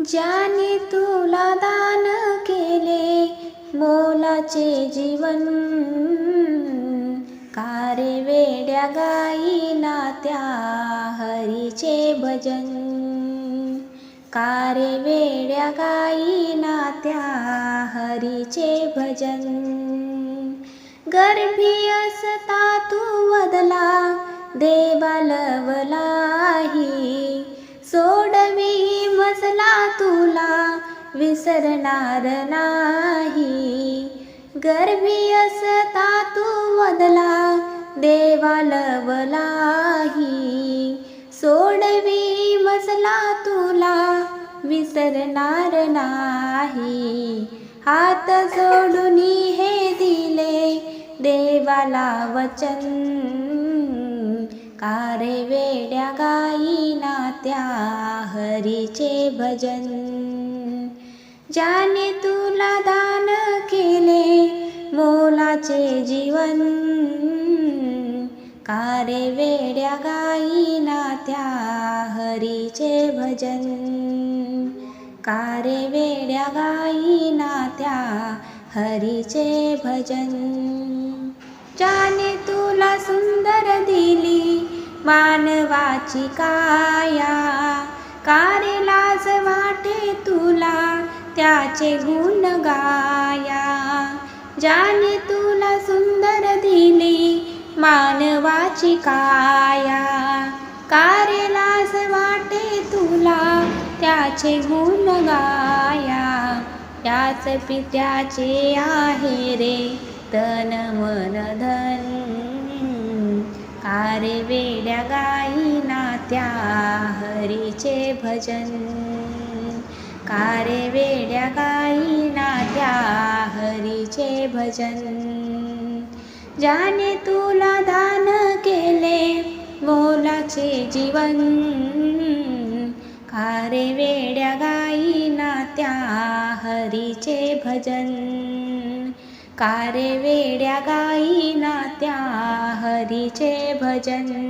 ज्याने तुला दान केले मोलाचे जीवन. कारे वेड्या गाईना त्या हरीचे भजन. कारे वेड्या गाईना त्या हरीचे भजन. गर्भी असता तू वदला देवा लवलाही तुला विसरणार नाही. गर्भी असता तू वदला देवा लवलाही. सोडवी मजला तुला विसरणार नाही. हात जोडून हे दिले देवाला वचन. कारे वेड्या गाईना त्या हरीचे भजन. ज्याने तुला दान केले मोलाचे जीवन. कारे वेड्या गाईना त्या हरीचे भजन. कारे वेड्या गाईना त्या हरीचे भजन. ज्याने तुला सुंदर मानवाची काया कारे लाज वाटे तुला त्याचे गुण गाया. ज्याने तुला सुंदर दिली मानवाची काया कारे लाज वाटे तुला त्याचे गुण गाया. त्याच पित्याचे आहे रे तन मन धन. कारे वेड्या गाईना त्या हरीचे भजन. कारे वेड्या गाईना त्या हरीचे भजन. ज्याने तुला दान केले मोलाचे जीवन. कारे वेड्या गाईना त्या हरीचे भजन. कारे वेड्या गाईना त्या हरीचे भजन